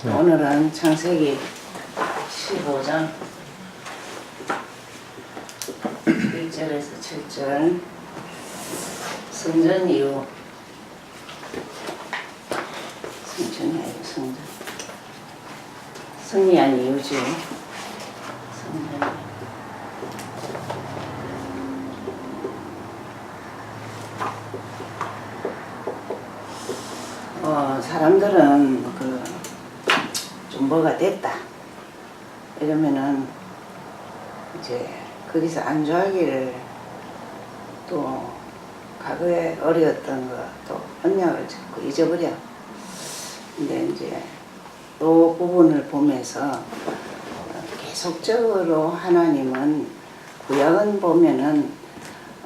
네. 오늘은 창세기 15장 1절에서 7절 성전 이후. 성전이 아니고 성전. 승리한 이유지. 성전 어, 사람들은 뭐가 됐다 이러면은 이제 거기서 안 좋아하기를 또 과거에 어려웠던 거또 언약을 자꾸 잊어버려. 근데 이제 이 부분을 보면서 어, 계속적으로 하나님은 구약은 보면은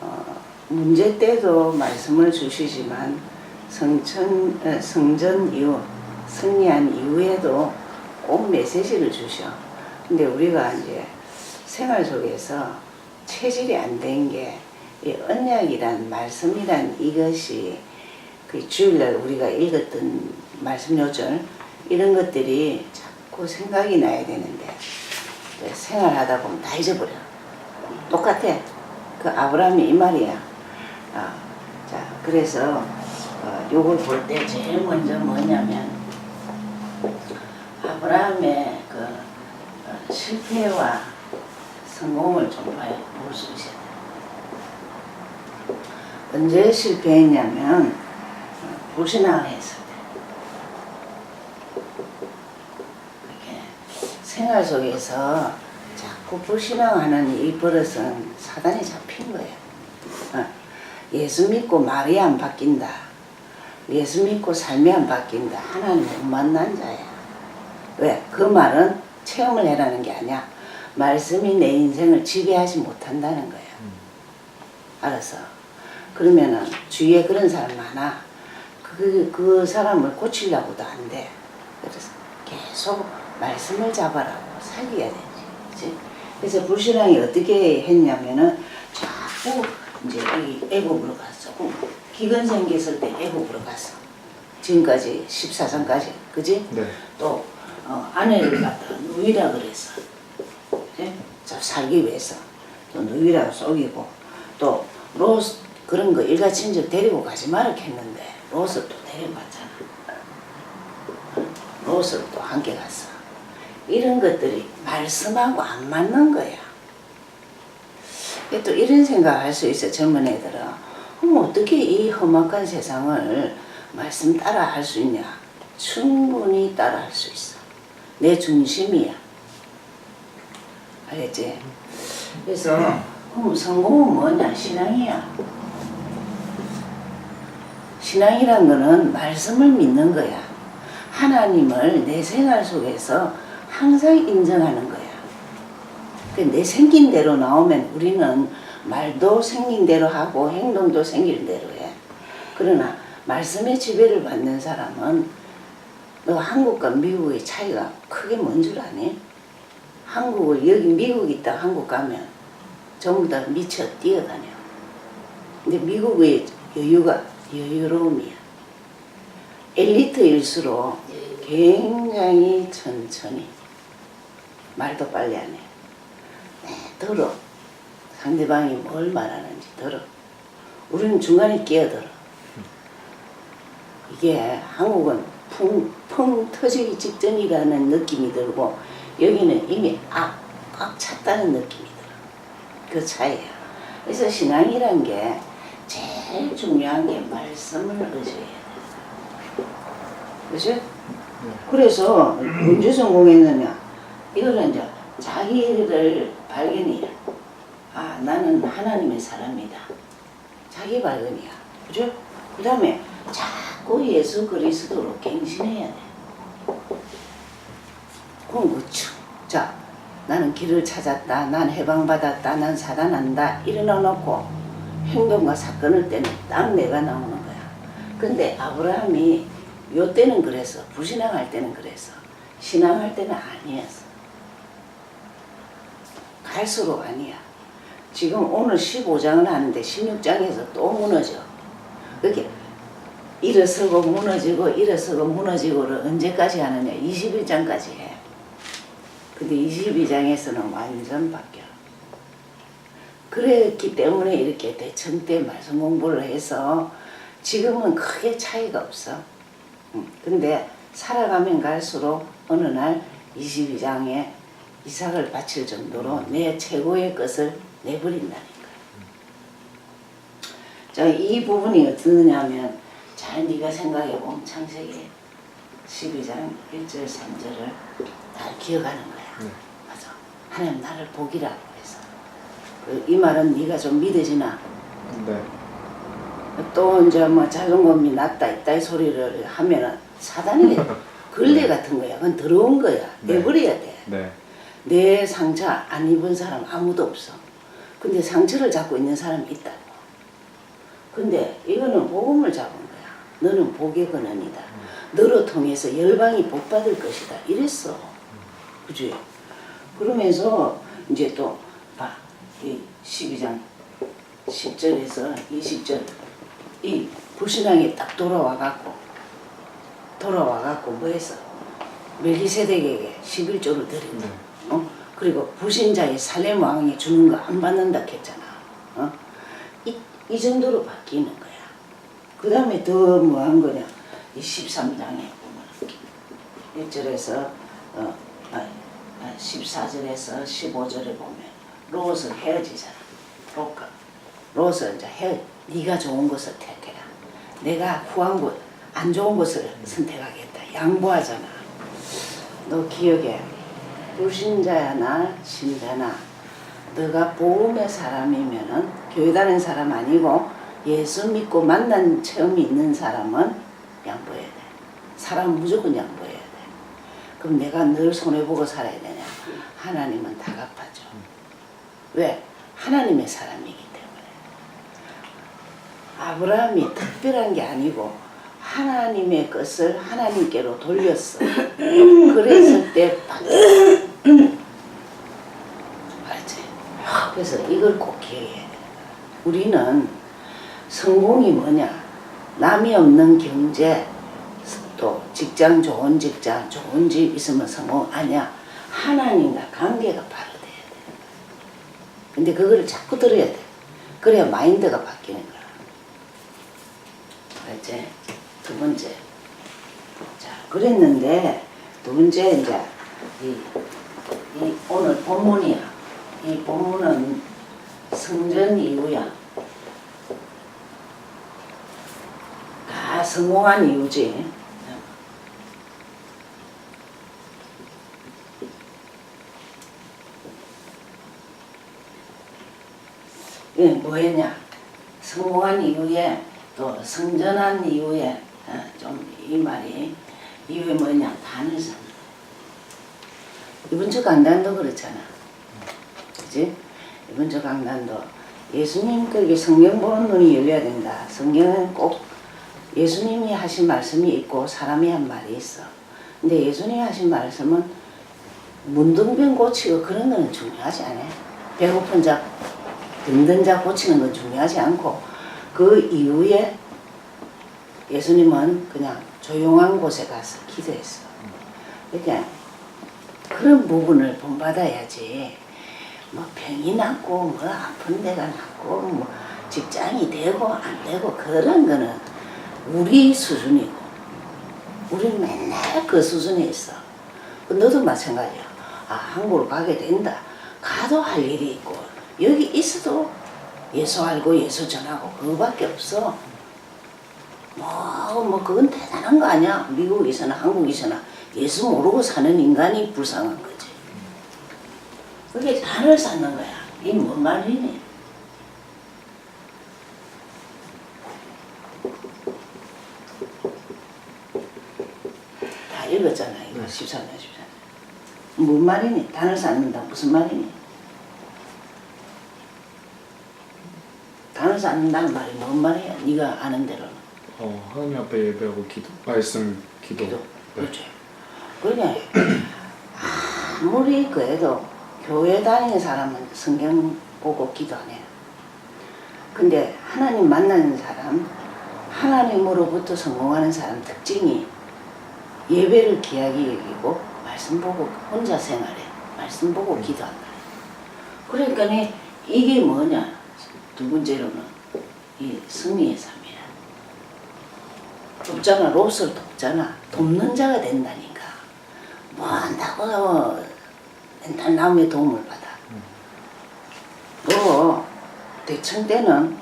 어, 문제 때도 말씀을 주시지만 성천, 어, 성전 이후 승리한 이후에도 꼭 메시지를 주셔. 근데 우리가 이제 생활 속에서 체질이 안 된 게 이 언약이란 말씀이란 이것이 그 주일날 우리가 읽었던 말씀 요절 이런 것들이 자꾸 생각이 나야 되는데 생활하다 보면 다 잊어버려. 똑같아. 그 아브라함이 이 말이야. 아, 자 그래서 어, 요걸 볼 때 제일 먼저 뭐냐면 아브라함의 그 어, 실패와 성공을 좀 봐야 볼수 있어야 돼. 언제 실패했냐면 어, 불신앙을 했을 때. 이렇게 생활 속에서 자꾸 불신앙하는 이 버릇은 사단이 잡힌 거예요. 어, 예수 믿고 말이 안 바뀐다. 예수 믿고 삶이 안 바뀐다. 하나님 못 만난 자야. 왜? 그 말은 체험을 해라는 게 아니야. 말씀이 내 인생을 지배하지 못한다는 거야. 알았어. 그러면은 주위에 그런 사람 많아. 그, 그 사람을 고치려고도 안 돼. 그래서 계속 말씀을 잡아라고 살려야 되지. 그치? 그래서 불신앙이 어떻게 했냐면은 자꾸 이제 이 애굽으로 갔어. 기근 생겼을 때 애굽으로 갔어. 지금까지 14장까지. 그지? 네. 또 어, 아내를 갖다 누이라 그랬어. 예? 자, 살기 위해서 또 누이라고 속이고 또 로스 그런 거 일가 친척 데리고 가지 말라 했는데 로스 또 데리고 갔잖아. 로스 또 함께 갔어. 이런 것들이 말씀하고 안 맞는 거야. 또 이런 생각할 수 있어 젊은 애들은 그럼 어떻게 이 험악한 세상을 말씀 따라 할 수 있냐 충분히 따라 할 수 있어 내 중심이야. 알겠지? 그래서 그럼 성공은 뭐냐? 신앙이야. 신앙이란 거는 말씀을 믿는 거야. 하나님을 내 생활 속에서 항상 인정하는 거야. 그내 생긴 대로 나오면 우리는 말도 생긴 대로 하고 행동도 생긴 대로 해. 그러나 말씀의 지배를 받는 사람은 너 한국과 미국의 차이가 크게 뭔 줄 아니? 한국을 여기 미국 있다 한국 가면 전부 다 미쳐 뛰어다녀. 근데 미국의 여유가 여유로움이야. 엘리트일수록 굉장히 천천히 말도 빨리 안 해. 네, 들어. 상대방이 뭘 말하는지 들어. 우리는 중간에 끼어들어. 이게 한국은 풍, 풍 터지기 직전이라는 느낌이 들고 여기는 이미 악, 꽉 찼다는 느낌이 들어. 그 차이야. 그래서 신앙이란 게 제일 중요한 게 말씀을 의지해야 돼. 그죠? 그래서 언제 성공했느냐? 이거는 이제 자기를 발견이야. 아, 나는 하나님의 사람이다. 자기 발견이야. 그죠? 그 다음에 자꾸 예수 그리스도로 갱신해야 돼. 그럼 그쵸. 자, 나는 길을 찾았다. 난 해방받았다. 난 살아난다. 일어나 놓고 행동과 사건을 때는 딱 내가 나오는 거야. 근데 아브라함이 요 때는 그래서 불신앙할 때는 그래서 신앙할 때는 아니었어. 갈수록 아니야. 지금 오늘 15장을 하는데 16장에서 또 무너져. 그게 일어서고 무너지고 일어서고 무너지고를 언제까지 하느냐? 21장까지 해. 근데 22장에서는 완전 바뀌어. 그랬기 때문에 이렇게 대청 때 말씀 공부를 해서 지금은 크게 차이가 없어. 음, 근데 살아가면 갈수록 어느 날 22장에 이삭을 바칠 정도로 내 최고의 것을 내버린다니까 자, 이 부분이 어떠냐면 잘 네가 생각해 보면 창세기 12장 1절 3절을 잘 기억하는 거야. 네. 맞아. 하나님 나를 복이라고 해서 그, 이 말은 네가 좀 믿어지나? 네. 또 이제 뭐 작은 곰이 낫다 있다 이 소리를 하면은 사단이 걸레 같은 거야. 그건 더러운 거야. 네. 내버려야 돼. 네. 내 상처 안 입은 사람 아무도 없어. 근데 상처를 잡고 있는 사람이 있다고. 근데 이거는 복음을 잡은. 너는 복의 근원이다. 너로 통해서 열방이 복 받을 것이다. 이랬어. 그지? 그러면서 이제 또 봐. 이 12장 10절에서 20절 이 불신앙이 딱 돌아와 갖고 돌아와 갖고 뭐 했어? 멜기세덱에게 11조를 드린다. 네. 어? 그리고 불신자의 살렘 왕이 주는 거 안 받는다 했잖아. 어? 이, 이 정도로 바뀌는 거야. 그 다음에 더 뭐 한 거냐. 이 13장에 보면 1절에서 어, 아, 아, 14절에서 15절에 보면 롯은 헤어지잖아. 롯과 롯은 이제 헤어 네가 좋은 것을 택해라. 내가 후한 곳, 안 좋은 것을 선택하겠다. 양보하잖아. 너 기억해. 불신자야 나 신자나 너가 복음의 사람이면은 교회 다니는 사람 아니고 예수 믿고 만난 체험이 있는 사람은 양보해야 돼. 사람 무조건 양보해야 돼. 그럼 내가 늘 손해보고 살아야 되냐? 하나님은 다 갚아줘. 왜? 하나님의 사람이기 때문에. 아브라함이 특별한 게 아니고 하나님의 것을 하나님께로 돌렸어. 그랬을 때 받- 알지? 그래서 이걸 꼭 기억해야 돼. 우리는 성공이 뭐냐? 남이 없는 경제, 또 직장 좋은 직장, 좋은 집 있으면 성공 아니야. 하나님과 관계가 바로 돼야 돼. 근데 그거를 자꾸 들어야 돼. 그래야 마인드가 바뀌는 거야. 알지? 두 번째. 자, 그랬는데, 두 번째, 이제, 이, 이 오늘 본문이야. 이 본문은 성전 이후야. 다 성공한 이유지. 예, 뭐 했냐? 성공한 이후에 또 성전한 이후에 어, 좀이 말이 이후에 뭐냐? 거야. 이번 주 강단도 그렇잖아. 그지? 이번 주 강단도 예수님 그게 성경 보는 눈이 열려야 된다. 성경은 꼭 예수님이 하신 말씀이 있고 사람이 한 말이 있어. 근데 예수님이 하신 말씀은 문둥병 고치고 그런 거는 중요하지 않아. 배고픈 자, 힘든 자 고치는 건 중요하지 않고 그 이후에 예수님은 그냥 조용한 곳에 가서 기도했어. 그러니까 그런 부분을 본받아야지. 뭐 병이 났고 뭐 아픈 데가 났고 뭐 직장이 되고 안 되고 그런 거는 우리 수준이고 우리는 맨날 그 수준에 있어. 그 너도 마찬가지야. 아 한국으로 가게 된다. 가도 할 일이 있고 여기 있어도 예수 알고 예수 전하고 그거밖에 없어. 뭐, 뭐 그건 대단한 거 아니야. 미국에서나 한국에서나 예수 모르고 사는 인간이 불쌍한 거지. 그게 단을 쌓는 거야. 이뭔 말이니? 다 읽었잖아, 이거 14년, 14년. 뭔 말이니? 단을 쌓는다. 무슨 말이니? 단을 쌓는다는 말이 뭔 말이야? 네가 아는 대로는. 어, 하나님 앞에 예배하고 기도, 말씀, 기도. 기도. 네. 그렇죠. 그러니까 아무리 그래도 교회 다니는 사람은 성경 보고 기도 안 해요. 근데 하나님 만나는 사람, 하나님으로부터 성공하는 사람 특징이 예배를 귀하게 여기고 말씀 보고 혼자 생활해 말씀 보고 기도한다. 그러니까 이게 뭐냐 두 번째로는 이 승리의 삶이야. 돕잖아 롯을 돕잖아 돕는 자가 된다니까 뭐 한다고 맨날 남의 도움을 받아. 너 대청 때는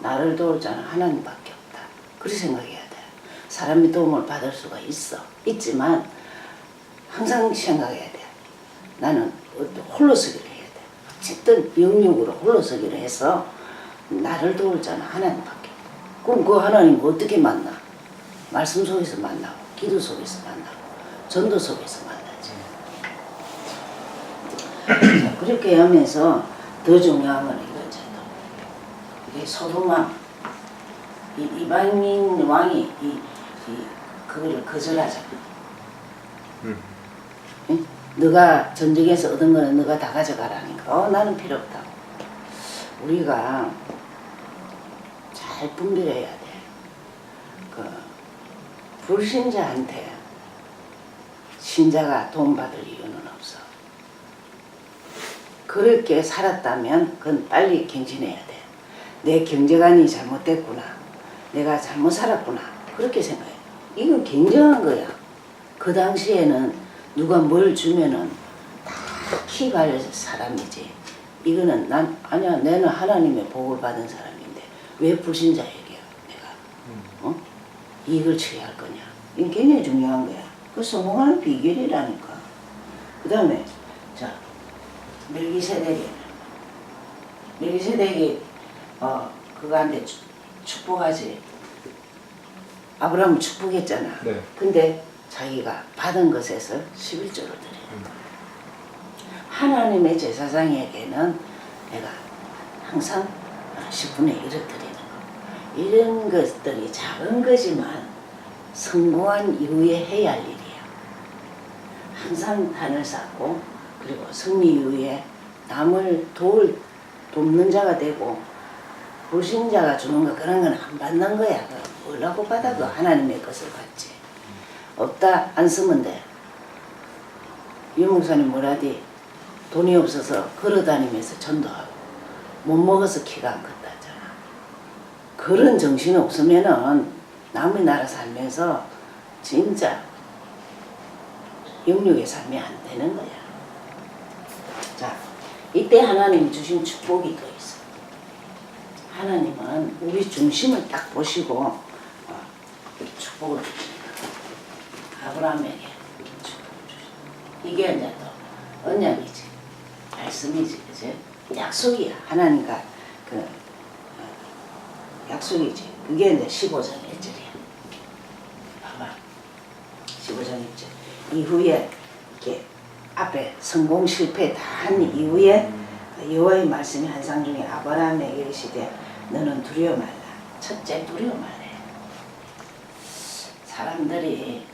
나를 도울 자는 하나님밖에 없다. 그렇게 생각해야 돼. 사람의 도움을 받을 수가 있어. 있지만 항상 생각해야 돼. 나는 홀로서기를 해야 돼. 어쨌든 영육으로 홀로서기를 해서 나를 도울 자는 하나님밖에. 그럼 그 하나님 어떻게 만나? 말씀 속에서 만나고 기도 속에서 만나고 전도 속에서 만나지. 자, 그렇게 하면서 더 중요한 건 이거죠. 이게 소돔왕 이 이방인 왕이 이, 이 그거를 거절하잖아. 음. 응? 너가 전쟁에서 얻은 거는 너가 다 가져가라니까. 어, 나는 필요 없다고. 우리가 잘 분별해야 돼. 그 불신자한테 신자가 도움받을 이유는 없어. 그렇게 살았다면 그건 빨리 갱신해야 돼. 내 경제관이 잘못됐구나. 내가 잘못 살았구나. 그렇게 생각해. 이건 굉장한 거야. 그 당시에는 누가 뭘 주면은 다 키갈 사람이지. 이거는 난 아니야. 내는 하나님의 복을 받은 사람인데 왜 불신자에게 내가 어? 이익을 취할 거냐. 이게 굉장히 중요한 거야. 그 성공하는 비결이라니까. 그 다음에 자 멜기세덱이 멜기세덱이 어 그거한테 축- 축복하지. 아브라함 축복했잖아. 네. 근데 자기가 받은 것에서 11조를 드려요. 하나님의 제사장에게는 내가 항상 10분의 1을 드리는 거. 이런 것들이 작은 거지만 성공한 이후에 해야 할 일이야. 항상 단을 쌓고 그리고 승리 이후에 남을 도울 돕는 자가 되고 불신자가 주는 거 그런 건 안 받는 거야. 뭐라고 받아 그 하나님의 것을 받지. 없다 안 쓰면 돼. 유 목사님 뭐라디 돈이 없어서 걸어다니면서 전도하고 못 먹어서 키가 안 컸다 했잖아. 그런 정신 없으면은 남의 나라 살면서 진짜 영육의 삶이 안 되는 거야. 자, 이때 하나님 주신 축복이 또 있어. 하나님은 우리 중심을 딱 보시고 어, 축복을 주시 거야. 이게 이제 또 언약이지. 말씀이지. 그지? 약속이야. 하나님과 그 어, 약속이지. 그게 이제 15장 1절이야. 봐봐. 15장 1절. 이후에 이렇게 앞에 성공 실패 다 한 이후에 그 여호와의 말씀이 한상 중에 아브라함에게 이르시되 너는 두려워 말라. 첫째 두려워 말래. 사람들이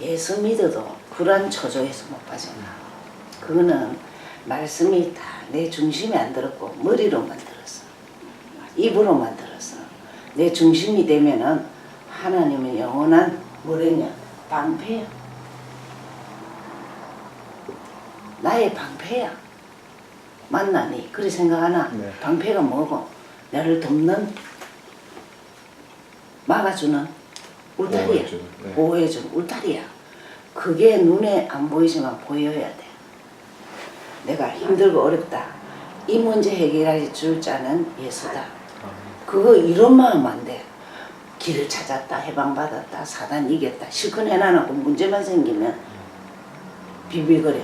예수 믿어도 그런 초조에서 못 빠져나. 그거는 말씀이 다 내 중심에 안 들었고 머리로만 들었어. 입으로만 들었어. 내 중심이 되면은 하나님은 영원한 뭐랬냐 방패야. 나의 방패야. 만나니 그리 생각하나 네. 방패가 뭐고 나를 돕는 막아주는 울타리야. 보호해주는, 네. 보호해주는 울타리야. 그게 눈에 안 보이지만 보여야 돼. 내가 힘들고 어렵다. 이 문제 해결해 줄 자는 예수다. 그거 이런만 하면 안 돼. 길을 찾았다, 해방받았다, 사단 이겼다. 실컷 해놔놓고 문제만 생기면 비빌거려.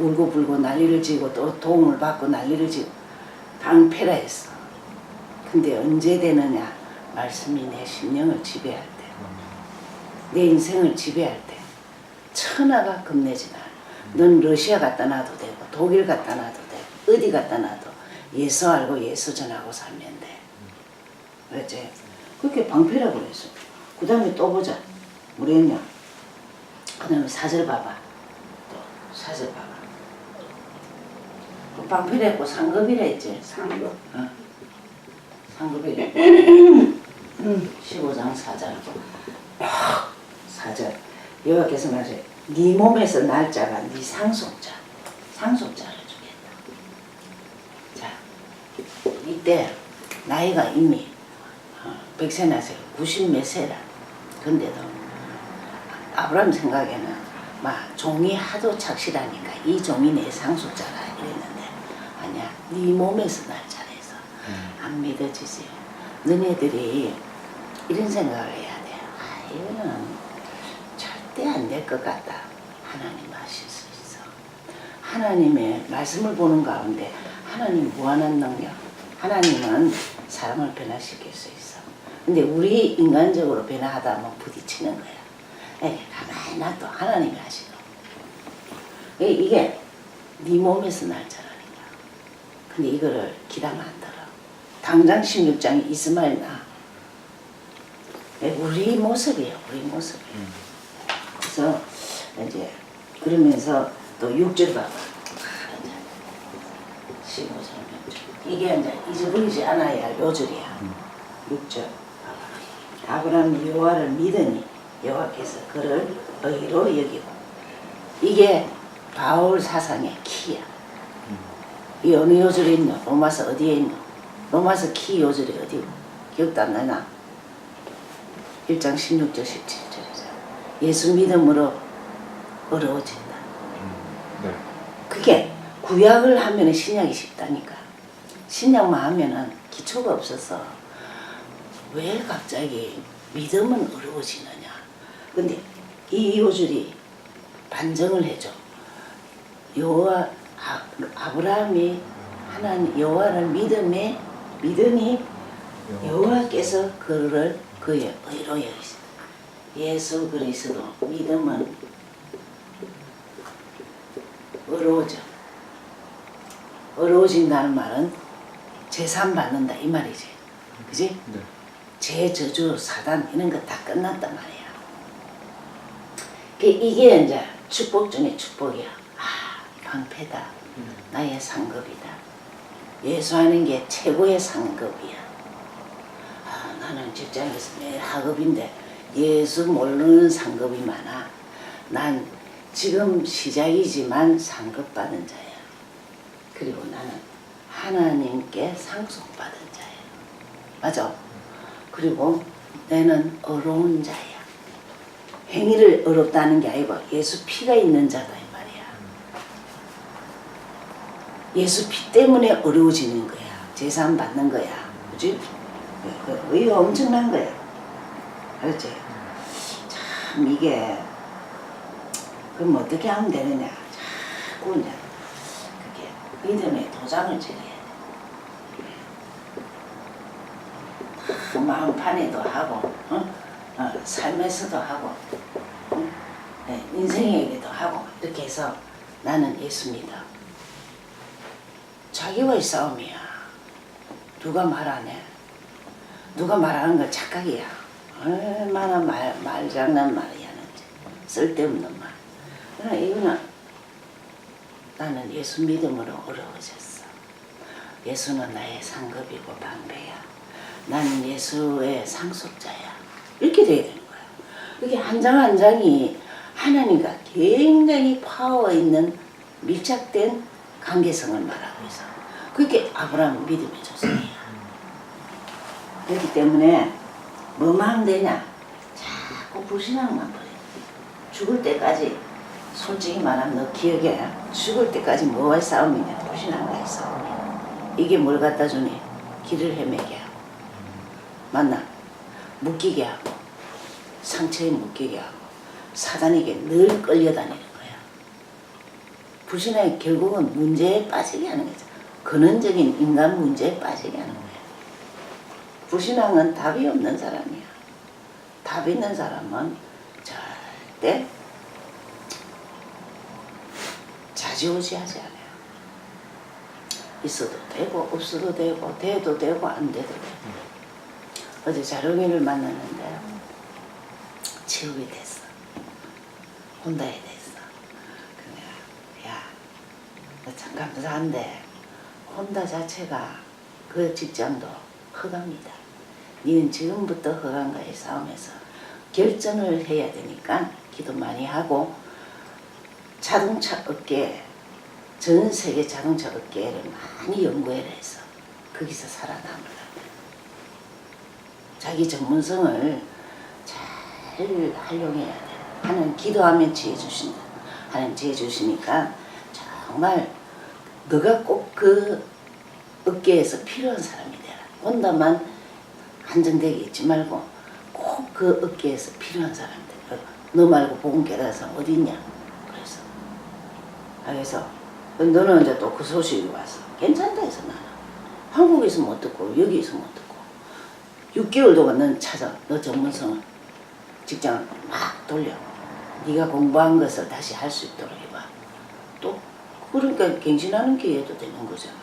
울고 불고 난리를 지고 또 도움을 받고 난리를 지고 방패라 했어. 근데 언제 되느냐? 말씀이 내 심령을 지배할 때. 내 인생을 지배할 때. 천하가 겁내지 마. 넌 러시아 갖다 놔도 되고 독일 갖다 놔도 되고 어디 갖다 놔도 예수 알고 예수 전하고 살면 돼. 그랬지? 그렇게 방패라고 그랬어. 그 다음에 또 보자. 뭐랬냐? 그 다음에 사절 봐봐. 또 사절 봐봐. 그 방패랬고 상급이라 했지. 상급 어. 상급이래. 음, 15장 4절. 4절. 여호와께서 말하세요. 네 몸에서 날짜가 네 상속자, 상속자를 주겠다. 자, 이때 나이가 이미 어, 백세 나세요. 90몇 세라. 근데도 아브라함 생각에는 막 종이 하도 착실하니까 이 종이 내 상속자라 이랬는데 아니야. 네 몸에서 날짜라 해서 안 믿어지지. 너네들이 이런 생각을 해야 돼. 아, 이거는 절대 안 될 것 같다. 하나님 하실 수 있어. 하나님의 말씀을 보는 가운데 하나님 무한한 능력. 하나님은 사람을 변화시킬 수 있어. 근데 우리 인간적으로 변화하다 보면 부딪히는 거야. 에이, 가만히 놔둬. 하나님이 하시고. 이- 이게 네 몸에서 날짜라니까. 근데 이거를 기다면 안 들어. 당장 16장에 이스마엘 나. 예, 우리 모습이에요, 우리 모습이. 그래서 이제 그러면서 또 6절 봐봐. 아, 이제 15절, 6절. 이게 이제 잊어버리지 않아야 할 요절이야. 6절. 봐봐. 아브라함이 여호와를 믿으니 여호와께서 그를 의로 여기고 이게 바울 사상의 키야. 이 어느 요절에 있노? 로마서 어디에 있노? 로마서 키 요절이 어디? 기억도 안 나나? 1장 16절 17절이죠. 예수 믿음으로 어려워진다. 네. 그게 구약을 하면 신약이 쉽다니까. 신약만 하면은 기초가 없어서 왜 갑자기 믿음은 어려워지느냐. 근데 이 요절이 반정을 해줘. 여호와 아- 아브라함이 하나님 여호와를 믿음에 믿으니 여호와께서 그를 그의 의로 여기시다. 예수 그리스도 믿음은 어려워져. 어려워진다는 말은 재산 받는다 이 말이지. 그지? 네. 제 저주 사단 이런 거 다 끝났단 말이야. 그 이게 이제 축복 중에 축복이야. 아 방패다. 나의 상급이다. 예수하는 게 최고의 상급이야. 아 나는 직장에서 매일 하급인데 예수 모르는 상급이 많아. 난 지금 시작이지만 상급 받은 자야. 그리고 나는 하나님께 상속받은 자야. 맞아. 그리고 나는 어려운 자야. 행위를 어렵다는 게 아니고 예수 피가 있는 자다 이 말이야. 예수 피 때문에 어려워지는 거야. 재산 받는 거야. 그지? 그 의의가 엄청난 거야. 알았지? 참 이게 그럼 어떻게 하면 되느냐? 자꾸 이제 그게 믿음의 도장을 지어야 돼. 그 마음판에도 하고, 어? 어, 삶에서도 하고, 어? 네, 인생에게도 하고 이렇게 해서 나는 예수 믿어. 자기와의 싸움이야. 누가 말 안 해? 누가 말하는 건 착각이야. 얼마나 말, 말장난 말이 하는지. 쓸데없는 말. 그러나 이거는 나는 예수 믿음으로 어려워졌어. 예수는 나의 상급이고 방패야. 나는 예수의 상속자야. 이렇게 돼야 되는 거야. 그게 한 장 한 장이 하나님과 굉장히 파워 있는 밀착된 관계성을 말하고 있어. 그게 아브라함 믿음의 조상이야. 그렇기 때문에 뭐만 하면 되냐? 자꾸 불신앙만 버려. 죽을 때까지 솔직히 말하면 너 기억해. 죽을 때까지 뭐와의 싸움이냐? 불신앙과의 싸움이야. 이게 뭘 갖다 주니? 길을 헤매게 하고. 맞나? 묶이게 하고. 상처에 묶이게 하고. 사단에게 늘 끌려다니는 거야. 불신앙이 결국은 문제에 빠지게 하는 거죠. 근원적인 인간 문제에 빠지게 하는 거야. 불신앙은 답이 없는 사람이야. 답 있는 사람은 절대 좌지우지하지 않아요. 있어도 되고 없어도 되고 돼도 되고 안 돼도 되고. 어제 자룡이를 만났는데 취업이 됐어. 혼다에 됐어. 그래, 야, 나참 감사한데 혼다 자체가 그 직장도 허갑니다. 니는 지금부터 허강과의 싸움에서 결정을 해야 되니까 기도 많이 하고 자동차 업계 전 세계 자동차 업계를 많이 연구해라 해서 거기서 살아남으라. 자기 전문성을 잘 활용해야 돼. 하는 기도하면 지혜 주신다. 하는 지혜 주시니까 정말 너가 꼭 그 업계에서 필요한 사람이 되라. 혼자만 안정되게 있지 말고 꼭 그 업계에서 필요한 사람이 되라. 너 말고 사람 어디 있냐? 그래서 아, 그래서 너는 이제 또 그 소식이 왔어. 괜찮다 해서 나는 한국에서 못 듣고 여기에서 못 듣고 6개월 동안 넌 찾아 너 전문성을 직장을 막 돌려 네가 공부한 것을 다시 할 수 있도록 해봐 또 그러니까 갱신하는 기회도 되는 거잖아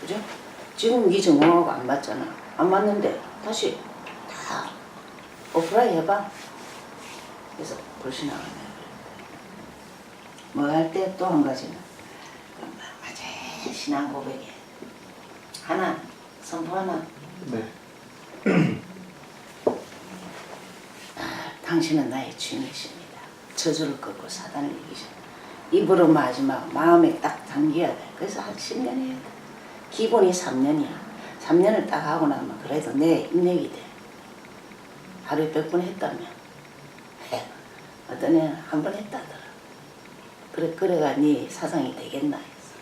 그죠? 지금 네 전공하고 안 맞잖아 안 맞는데 다시 다 오프라인 해봐 그래서 불신앙을 뭐할 때 또 한 가지는 아주 신앙 고백에 하나 선포 하나 네. 아, 당신은 나의 주인이십니다. 저주를 꺾고 사단을 이기셔. 입으로 마지막 마음에 딱 담겨야 돼. 그래서 한 10년 해야 돼. 기본이 3년이야. 3년을 딱 하고 나면 그래도 내 인맥이 돼. 하루에 100번 했다면 해. 어떤 애는 한 번 했다더라. 그래, 그래가 네 사상이 되겠나 했어.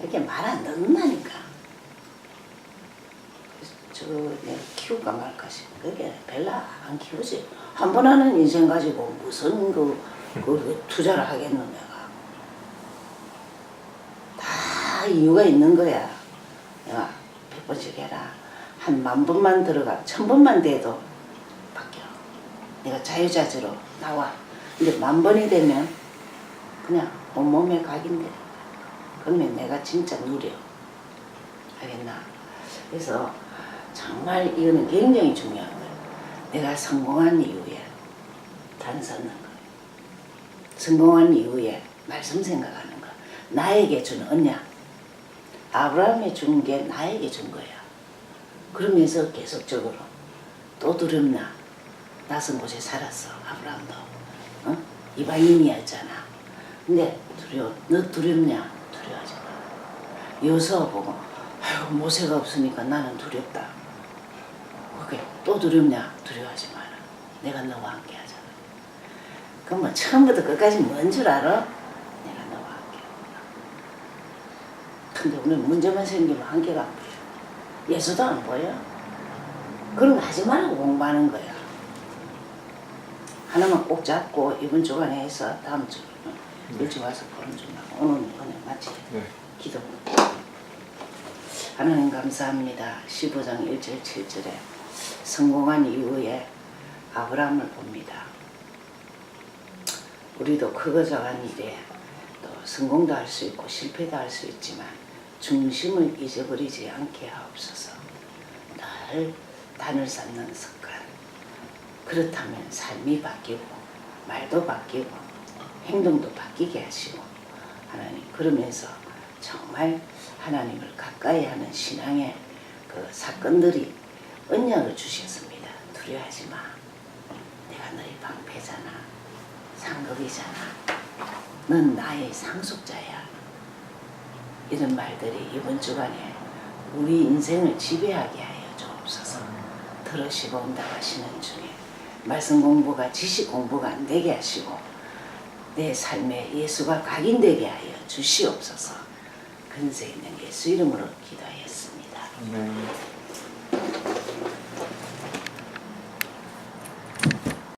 이렇게 말 안 듣는다니까. 저 내가 키울까 말까 싶어. 그게 별로 안 키우지. 한 번 하는 인생 가지고 무슨 그, 그, 그 투자를 내가. 다 이유가 있는 거야. 내가 백 번씩 해라. 한 만 번만 들어가 천 번만 돼도 바뀌어. 내가 자유자재로 나와. 근데 만 번이 되면 그냥 온몸에 각인돼. 그러면 내가 진짜 누려. 알겠나? 그래서 정말 이거는 굉장히 중요한 거예요. 내가 성공한 이후에 단 섰는 거. 성공한 이후에 말씀 생각하는 거. 나에게 준 언약. 아브라함이 준 게 나에게 준 거야. 그러면서 계속적으로 또 두렵나? 낯선 곳에 살았어. 아브라함도. 어? 이방인이었잖아. 근데 두려워. 너 두렵냐? 두려워하지 마. 여서 보고 아유 모세가 없으니까 나는 두렵다. 그게 또 두렵냐? 두려워하지 마라. 내가 너와 함께 하잖아. 그러면 처음부터 끝까지 뭔 줄 알아? 내가 너와 함께. 근데 오늘 문제만 생기면 한계가 안 보여. 예수도 안 보여. 그런 거 하지 말고 공부하는 거야. 하나만 꼭 잡고 이번 주간에 해서 다음 주 일찍 와서 보는 좀 하고 오늘 오늘 마치 네. 기도. 하나님 감사합니다. 15장 1절 7절에 성공한 이후에 아브라함을 봅니다. 우리도 크고 작은 일에 또 성공도 할 수 있고 실패도 할 수 있지만 중심을 잊어버리지 않게 하옵소서. 늘 단을 쌓는 습관. 그렇다면 삶이 바뀌고 말도 바뀌고 행동도 바뀌게 하시고 하나님 그러면서 정말 하나님을 가까이 하는 신앙의 그 사건들이 언약을 주셨습니다. 두려워하지 마. 내가 너희 방패잖아. 상급이잖아. 넌 나의 상속자야. 이런 말들이 이번 주간에 우리 인생을 지배하게 하여 주옵소서. 들으시고 온답하시는 중에 말씀 공부가 지식 공부가 안 되게 하시고 내 삶에 예수가 각인되게 하여 주시옵소서. 근세 있는 예수 이름으로 기도하였습니다.